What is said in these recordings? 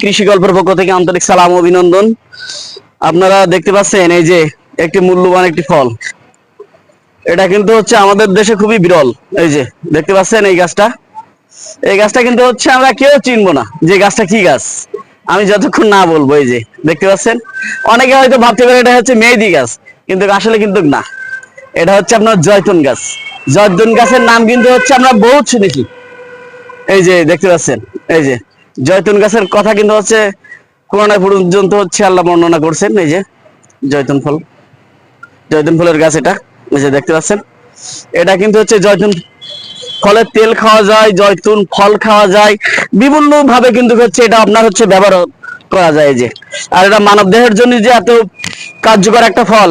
কৃষি গল্পের পক্ষ থেকে আন্তরিক সালাম অভিনন্দন। আপনারা দেখতে পাচ্ছেন এই যে একটি মূল্যবান একটি ফল। এটা কিন্তু হচ্ছে আমাদের দেশে খুবই বিরল। এই যে, দেখতে পাচ্ছেন এই গাছটা? এই গাছটা কিন্তু হচ্ছে আমরা কেউ চিনবো না যে গাছটা কি গাছ। আমি যতক্ষণ না বলব, এই যে, দেখতে পাচ্ছেন? অনেকে হয়তো ভাবতে পারে এটা হচ্ছে মেহেদি গাছ, কিন্তু আসলে কিন্তু না। এটা হচ্ছে আপনার জয়তুন গাছ। জয়তুন গাছের নাম কিন্তু হচ্ছে আমরা বহুত শুনেছি। এই যে, দেখতে পাচ্ছেন? এই যে জয়তুন গাছের কথা কিন্তু হচ্ছে কোরআনায় পর্যন্ত হচ্ছে আল্লাহ বর্ণনা করছেন, এই যে জয়তুন ফল। জয়তুন ফলের গাছ এটা, এই যে দেখতে পাচ্ছেন। এটা কিন্তু হচ্ছে জয়তুন ফলের তেল খাওয়া যায়, জয়তুন ফল খাওয়া যায় বিভিন্ন ভাবে কিন্তু হচ্ছে এটা আপনার হচ্ছে ব্যবহার করা যায় যে। আর এটা মানব দেহের জন্য যে এত কার্যকর একটা ফল,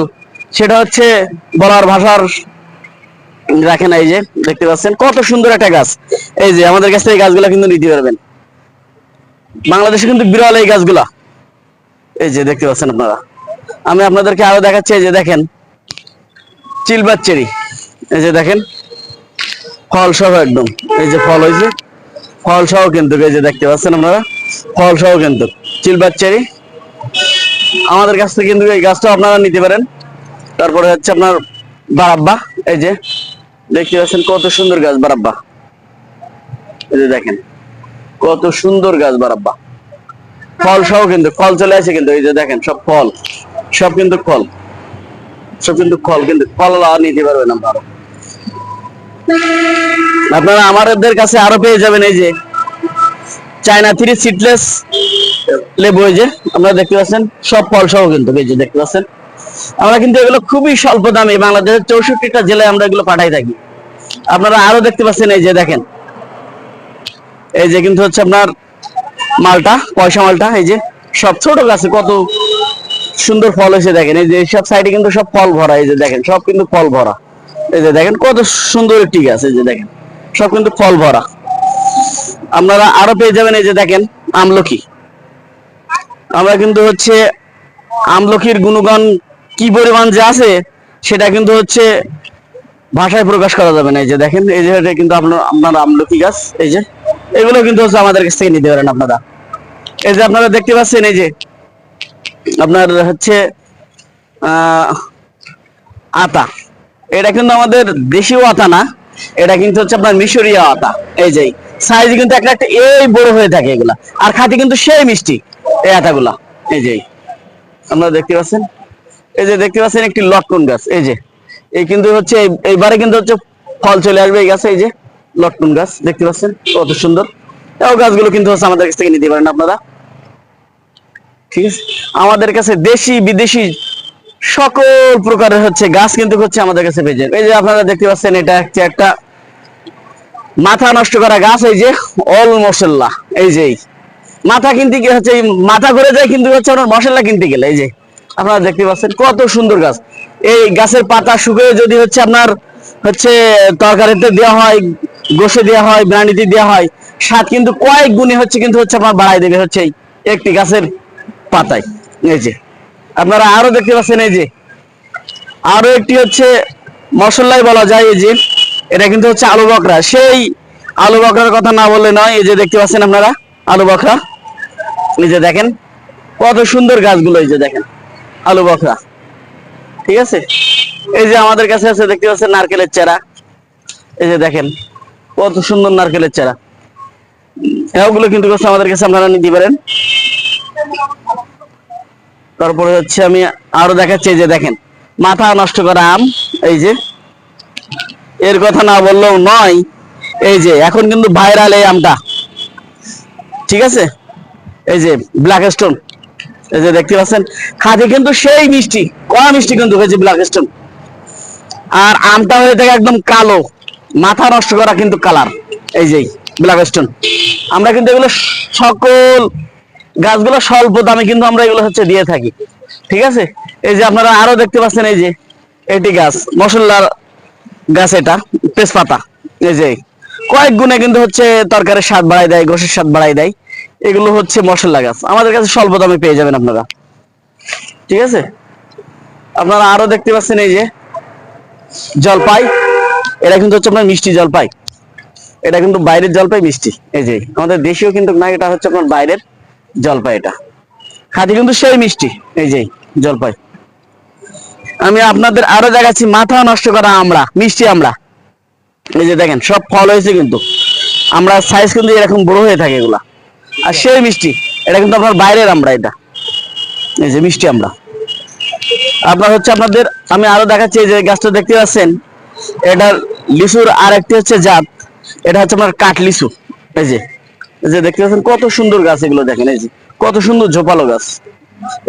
সেটা হচ্ছে বলার ভাষার রাখেন এই যে, দেখতে পাচ্ছেন। কত সুন্দর একটা গাছ। এই যে আমাদের কাছে এই গাছগুলা কিন্তু নিতে পারবেন। বাংলাদেশে কিন্তু বিরল এই গাছগুলা। এই যে দেখতে পাচ্ছেন আপনারা। আমি আপনাদেরকে আরও দেখাচ্ছি যে দেখেন, চিলবার চেরি। এই যে দেখেন ফল সহ একদম। এই যে ফল হয়েছে ফল সহ কিন্তু, এই যে দেখতে পাচ্ছেন আপনারা ফল সহ কিন্তু, চিলবার চেরি। আমাদের কাছ থেকে কিন্তু এই গাছটা আপনারা নিতে পারেন। তারপরে হচ্ছে আপনার বারাব্বা, এই যে, দেখতে পাচ্ছেন কত সুন্দর গাছ বারাব্বা। এই যে দেখেন কত সুন্দর গাছ বারাব্বা ফল সহ কিন্তু, ফল চলে আসে কিন্তু, এই যে দেখেন, সব ফল, সব কিন্তু ফল। সব কিন্তু ফল কিন্তু ফল নিতে পারবেন আপনারা আপনারা আমাদের কাছে আরও পেয়ে যাবেন, এই যে চায়না থ্রি সিটলেস লেবু, এই যে, আপনারা দেখতে পাচ্ছেন, সব ফল সহ কিন্তু, এই যে দেখতে পাচ্ছেন। আমরা কিন্তু এগুলো খুবই স্বল্প দামে, বাংলাদেশের চৌষট্টিটা জেলায় আমরা এগুলো পাঠাই থাকি। আপনারা আরও দেখতে পাচ্ছেন, এই যে দেখেন এই যে কিন্তু হচ্ছে আপনার মালটা, পয়সা মালটা, এই যে সব ছোট গাছে কত সুন্দর ফল হয়েছে দেখেন। এই যে সব সাইডে কিন্তু সব ফল ভরা, এই যে দেখেন, সব কিন্তু ফল ভরা। এই যে দেখেন কত সুন্দর একটি গাছ, এই যে দেখেন, সব কিন্তু ফল ভরা। আপনারা আরও পেয়ে যাবেন, এই যে দেখেন, আমলকি। আমরা কিন্তু হচ্ছে আমলকির গুণগান কি পরিমাণ যে আছে, সেটা কিন্তু হচ্ছে ভাষায় প্রকাশ করা যাবে না। এই যে দেখেন, এই যে কিন্তু আপনার আপনার আমলকি গাছ, এই যে। এগুলো কিন্তু হচ্ছে আমাদের কাছ থেকে নিতে পারেন আপনারা। এই যে আপনারা দেখতে পাচ্ছেন, এই যে আপনার হচ্ছে আতা। এটা কিন্তু আমাদের দেশীয় আতা না, এটা কিন্তু হচ্ছে আপনার মিশরীয় আতা। এই যে সাইজ কিন্তু একটা একটা এই বড় হয়ে থাকে এগুলা। আর খাতে কিন্তু সেই মিষ্টি এই আতাগুলা। এই যে, আপনারা দেখতে পাচ্ছেন? এই যে দেখতে পাচ্ছেন একটি লটকন গাছ। এই যে, এই কিন্তু হচ্ছে, এই- এইবারে কিন্তু হচ্ছে ফল চলে আসবে এই গাছে, এই যে। লটকন গাছ, দেখতে পাচ্ছেন? কত সুন্দর। এই গাছগুলো কিন্তু হচ্ছে আমাদের কাছ থেকে নিতে পারেন আপনারা। ঠিক আছে? আমাদের কাছে দেশি, বিদেশি সকল প্রকারের হচ্ছে গাছ কিন্তু হচ্ছে আমাদের কাছে পেয়ে এই যে আপনারা দেখতে পাচ্ছেন, এটা হচ্ছে একটা মাথা নষ্ট করা গাছ, এই যে অল মশলা। এই যে মাথা কিনতে গিয়ে হচ্ছে মাথা ঘুরে যায় কিন্তু হচ্ছে আপনার মশলা কিনতে গেলে। এই যে আপনারা দেখতে পাচ্ছেন, কত সুন্দর গাছ। এই গাছের পাতা শুকিয়ে যদি হচ্ছে আপনার হচ্ছে তরকারিতে দেওয়া হয় গোসে দেওয়া হয় ব্রান্ডিতে দেওয়া হয়। স্বাদ কিন্তু কয়েক গুণে হচ্ছে, কিন্তু হচ্ছে আপনার বাড়াই দেবে হচ্ছে এই একটি গাছের পাতায়। এই যে, আপনারা আরও দেখতে পাচ্ছেন এই যে, আরও একটি হচ্ছে মশলাই বলা যায় এই যে, এটা কিন্তু হচ্ছে আলু বকরা। সেই আলু বকরার কথা না বললে নয়, এই যে দেখতে পাচ্ছেন আপনারা আলু বকরা। এই যে দেখেন, কত সুন্দর গাছগুলো এই যে দেখেন, আলু বকরা। ঠিক আছে? এই যে আমাদের কাছে আছে, দেখতে পাচ্ছেন নারকেলের চারা। এই যে দেখেন কত সুন্দর নারকেলের চারা। এগুলো কিন্তু আমাদের কাছে আপনারা নিতে পারেন। তারপরে হচ্ছে আমি আরও দেখাচ্ছি যে দেখেন, মাথা নষ্ট করা আম, এই যে। এর কথা না বললেও নয়, এই যে, এখন কিন্তু ভাইরাল এই আমটা। ঠিক আছে? এই যে ব্ল্যাক স্টোন এই যে দেখতে পাচ্ছেন খাদি কিন্তু সেই মিষ্টি, কড়া মিষ্টি কিন্তু হয়েছে ব্ল্যাক স্টোন আর আমটা হয়ে থাকে একদম কালো। মাথা নষ্ট করা কিন্তু কালার এই যে ব্ল্যাক স্টোন আমরা কিন্তু এগুলো সকল গাছগুলো স্বল্প দামে কিন্তু আমরা এগুলো হচ্ছে দিয়ে থাকি। ঠিক আছে? এই যে আপনারা আরও দেখতে পাচ্ছেন এই যে, এটি গাছ মশলার গাছ এটা, তেজপাতা। এই যে, কয়েক গুণে কিন্তু হচ্ছে তরকারির স্বাদ বাড়াই দেয় গোশের স্বাদ বাড়াই দেয়। এগুলো হচ্ছে মশলা গাছ। আমাদের কাছে স্বল্প দামে পেয়ে যাবেন আপনারা। ঠিক আছে? আপনারা আরও দেখতে পাচ্ছেন এই যে, জলপাই। এটা কিন্তু হচ্ছে আপনার মিষ্টি জলপাই। এটা কিন্তু বাইরের জলপাই মিষ্টি। এই যে, আমাদের দেশীয় কিন্তু না, এটা হচ্ছে আপনার বাইরের জলপাই এটা। খাতি কিন্তু সেই মিষ্টি, এই যে, জলপাই। আমি আপনাদের আরও দেখাচ্ছি, মাথা নষ্ট করা আমরা, মিষ্টি আমরা। এই যে দেখেন, সব ফল হয়েছে কিন্তু। আমরা সাইজ কিন্তু এরকম বড় হয়ে থাকে এগুলা। আর সেই মিষ্টি, এটা কিন্তু আপনার বাইরের আমরা এটা। এই যে মিষ্টি আমরা। আপনার হচ্ছে আপনাদের, আমি আরও দেখাচ্ছি, এই যে গাছটা দেখতে পাচ্ছেন, এটার লিচুর আর একটি হচ্ছে জাত, এটা হচ্ছে আপনার কাঠ লিচু। এই যে এই যে দেখতে পাচ্ছেন কত সুন্দর গাছ এগুলো দেখেন, এই যে, কত সুন্দর ঝোপালো গাছ।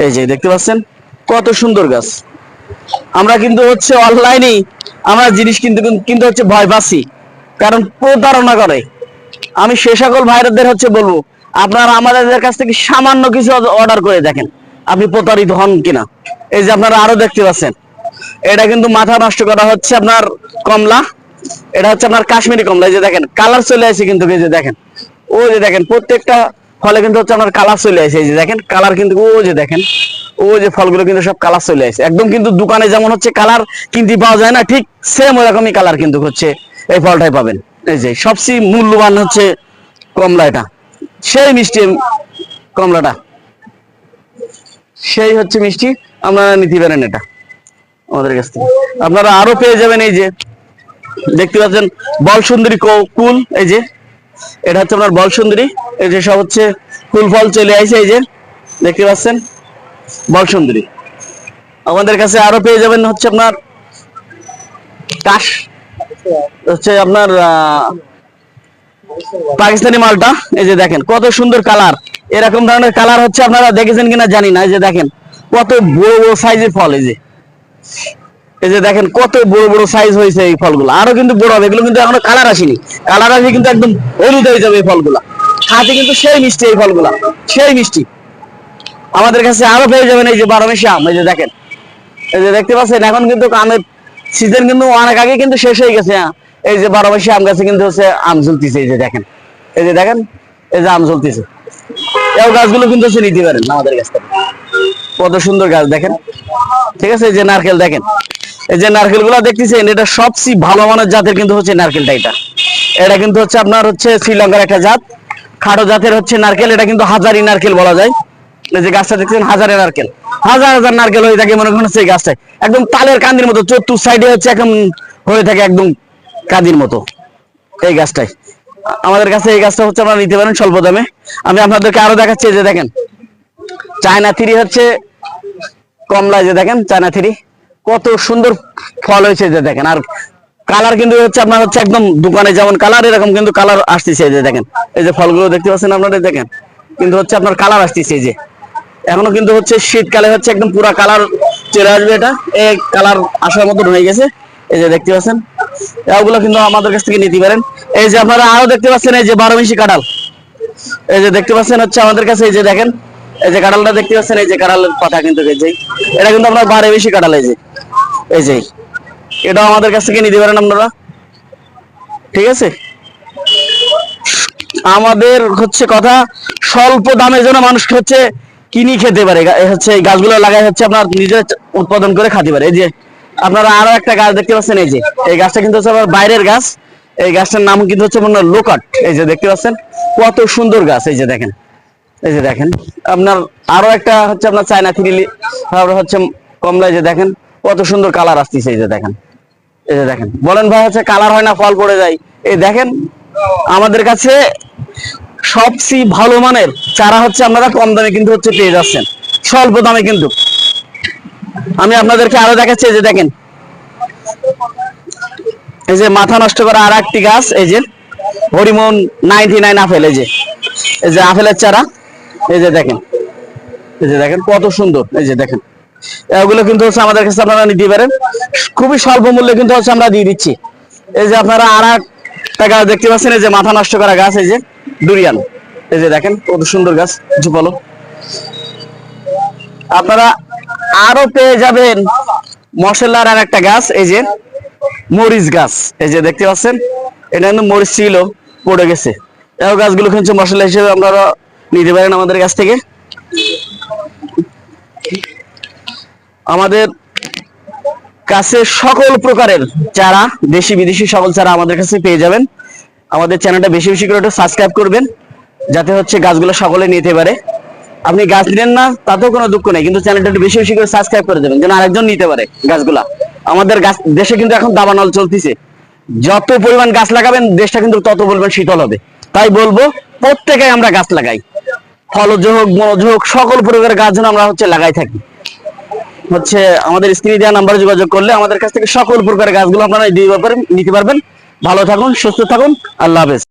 এই যে, দেখতে পাচ্ছেন কত সুন্দর গাছ। আমরা কিন্তু হচ্ছে অনলাইনে আমরা জিনিস কিন্তু কিন্তু হচ্ছে ভয় পাচ্ছি, কারণ প্রতারণা করে। আমি সে সকল ভাইরাদের হচ্ছে বলব, আপনারা আমাদের কাছ থেকে সামান্য কিছু অর্ডার করে দেখেন, আপনি প্রতারিত হন কিনা। এই যে আপনারা আরও দেখতে পাচ্ছেন, এটা কিন্তু মাথা নষ্ট করা হচ্ছে আপনার কমলা এটা হচ্ছে আপনার কাশ্মীরি কমলা, এই যে দেখেন কালার চলে আসে কিন্তু এই যে দেখেন ও যে দেখেন, প্রত্যেকটা ফলে কিন্তু হচ্ছে আপনার কালার চলে আসে, এই যে দেখেন কালার কিন্তু ও যে দেখেন ও যে ফলগুলো কিন্তু সব কালার চলে আসে। একদম কিন্তু দোকানে যেমন হচ্ছে কালার কিনতে পাওয়া যায় না, ঠিক সেম ওরকমই কালার কিন্তু হচ্ছে এই ফলটাই পাবেন। এই যে সবচেয়ে মূল্যবান হচ্ছে কমলা এটা। সেই মিষ্টি কমলাটা। সেই হচ্ছে মিষ্টি, আপনারা নিতে পারেন এটা। আমাদের কাছ থেকে। আপনারা আরও পেয়ে যাবেন এই যে দেখতে পাচ্ছেন বল সুন্দরী কুল, এই যে। এটা হচ্ছে আপনার বল সুন্দরী এই যে সব হচ্ছে ফুল ফল চলে আইছে এই যে। দেখতে পাচ্ছেন? বল সুন্দরী আমাদের কাছে আরও পেয়ে যাবেন হচ্ছে আপনার কাশ। হচ্ছে আপনার পাকিস্তানি মালটা। এই যে দেখেন, কত সুন্দর কালার। এরকম ধরনের কালার হচ্ছে আপনারা দেখেছেন কিনা জানি না, এই যে দেখেন। কত বড় বড় সাইজের ফল, এই যে। এই যে দেখেন কত বড় বড় সাইজ হয়েছে এই ফলগুলো। আরও কিন্তু বড় হবে, এগুলো কিন্তু এখনও কালার আসেনি। কালার আসলে কিন্তু একদম হলুদ হয়ে যাবে এই ফলগুলা। খাতে কিন্তু সেই মিষ্টি এই ফলগুলা, সেই মিষ্টি। আমাদের কাছে আরও পেয়ে যাবেন এই যে বারো মাসে আম এই যে দেখেন। এই যে দেখতে পাচ্ছেন, এখন কিন্তু আমের সিজন কিন্তু অনেক আগে কিন্তু শেষ হয়ে গেছে হ্যাঁ। এই যে বারো মাসে আম গাছে কিন্তু হচ্ছে আম ঝুলতেছে, এই যে দেখেন। এই যে দেখেন, এই যে আম ঝুলতেছে। এই গাছগুলো কিন্তু হচ্ছে নিতে পারেন আমাদের কাছ থেকে। কত সুন্দর গাছ, দেখেন। ঠিক আছে, এই যে নারকেল, দেখেন। এই যে নারকেলগুলা দেখতেছেন, এটা সবচেয়ে ভালো মানের জাতের কিন্তু হচ্ছে নারকেলটা এটা। এটা কিন্তু হচ্ছে আপনার হচ্ছে শ্রীলঙ্কার একটা জাত। খাটো জাতের হচ্ছে নারকেল, এটা কিন্তু হাজারি নারকেল বলা যায়। যে গাছটা দেখছেন হাজারে নারকেল। হাজার হাজার নারকেল হয়ে থাকে মনে করেন সেই গাছটায়। একদম তালের কান্দির মতো, চতুর সাইডে হচ্ছে একদম হয়ে থাকে একদম কাঁদির মতো এই গাছটাই আমাদের কাছে এই গাছটা হচ্ছে আপনারা নিতে পারেন স্বল্প দামে। আমি আপনাদেরকে আরও দেখাচ্ছি যে দেখেন। চায়না থ্রি হচ্ছে কমলা যে দেখেন, চায়না থ্রি। কত সুন্দর ফল হয়েছে যে দেখেন। আর কালার কিন্তু হচ্ছে আপনার হচ্ছে একদম দোকানে যেমন কালার, এরকম কিন্তু কালার আসতেছে যে দেখেন। এই যে ফলগুলো দেখতে পাচ্ছেন আপনারা দেখেন। কিন্তু হচ্ছে আপনার কালার আসতেছে যে। এখনও কিন্তু হচ্ছে শীতকালে হচ্ছে একদম পুরা কালার চলে আসবে এটা। এই কালার আসার মতন হয়ে গেছে। এই যে দেখতে পাচ্ছেন, এগুলো কিন্তু আমাদের কাছ থেকে নিতে পারেন। এই যে আপনারা আরও দেখতে পাচ্ছেন, এই যে বারো মিশি কাঁঠাল। এই যে দেখতে পাচ্ছেন হচ্ছে আমাদের কাছে, এই যে দেখেন, এই যে কাঁঠালটা দেখতে পাচ্ছেন, এই যে কাঁঠালের পাতা কিন্তু এটা কিন্তু আপনার বারে বেশি কাঁঠাল, এই যে। এই যে, এটাও আমাদের কাছ থেকে নিতে পারেন আপনারা। ঠিক আছে? আমাদের হচ্ছে কথা, স্বল্প দামে যেন মানুষ হচ্ছে কিনি খেতে পারে। হচ্ছে এই গাছগুলো লাগাই হচ্ছে আপনার নিজে উৎপাদন করে খেতে পারে। এই যে, আপনারা আরও একটা গাছ দেখতে পাচ্ছেন, এই যে, এই গাছটা কিন্তু হচ্ছে আপনার বাইরের গাছ। এই গাছটার নাম কিন্তু হচ্ছে আপনার লোকাট। এই যে, দেখতে পাচ্ছেন? কত সুন্দর গাছ, এই যে দেখেন। এই যে দেখেন, আপনার আরও একটা হচ্ছে আপনার চায়না তারপরে হচ্ছে কমলা এই যে দেখেন কত সুন্দর কালার আসতেছে এই যে দেখেন। এই যে দেখেন। বলেন ভাই, হচ্ছে কালার হয় না, ফল পড়ে যায়। এই দেখেন, আমাদের কাছে সবচেয়ে ভালো মানের চারা হচ্ছে আপনারা কম দামে কিন্তু হচ্ছে পেয়ে যাচ্ছেন। স্বল্প দামে কিন্তু। আমি আপনাদেরকে আরও দেখাচ্ছি, এই যে দেখেন। এই যে মাথা নষ্ট করা আর একটি গাছ, এই যে হরিমন নাইনটি নাইন আপেল, এই যে। এই যে আপেলের চারা, এই যে দেখেন। এই যে দেখেন, কত সুন্দর। এই যে দেখেন। এগুলো কিন্তু হচ্ছে আমাদের কাছে আপনারা নিতে পারেন। খুবই স্বল্প মূল্যে কিন্তু হচ্ছে আমরা দিয়ে দিচ্ছি। এই যে আপনারা আর গাছ দেখতে পাচ্ছেন, এই যে মাথা নষ্ট করা গাছ, এই যে ডুরিয়ান এই যে দেখেন, কত সুন্দর গাছ, ঝুপালো। আপনারা আরও পেয়ে যাবেন মশলার আর একটা গাছ, এই যে মরিচ গাছ। এই যে দেখতে পাচ্ছেন, এটা কিন্তু মরিচ ছিল, পড়ে গেছে। এই গাছগুলো কিন্তু মশলা হিসেবে আপনারা নিতে পারেন আমাদের কাছ থেকে। আমাদের কাছে সকল প্রকারের চারা, দেশি বিদেশি সকল চারা আমাদের কাছে পেয়ে যাবেন। আমাদের চ্যানেলটা বেশি বেশি করে একটু সাবস্ক্রাইব করবেন, যাতে হচ্ছে গাছগুলো সকলে নিতে পারে। আপনি গাছ নেন না, তাতেও কোনো দুঃখ নেই, কিন্তু চ্যানেলটা একটু বেশি বেশি করে সাবস্ক্রাইব করে দেবেন, যেন আরেকজন নিতে পারে গাছগুলা। আমাদের গাছ, দেশে কিন্তু এখন দাবানল চলতেছে। যত পরিমাণ গাছ লাগাবেন, দেশটা কিন্তু তত পরিমাণ শীতল হবে। তাই বলব, প্রত্যেকে আমরা গাছ লাগাই। ফলজ হোক বনজ হোক, সকল প্রকারের গাছ যেন আমরা হচ্ছে লাগাই থাকি। হচ্ছে আমাদের স্ক্রিনে দেওয়া নাম্বারে যোগাযোগ করলে আমাদের কাছ থেকে সকল প্রকারের গাছগুলো আপনারা ব্যাপারে নিতে পারবেন। ভালো থাকুন, সুস্থ থাকুন। আল্লাহ হাফেজ।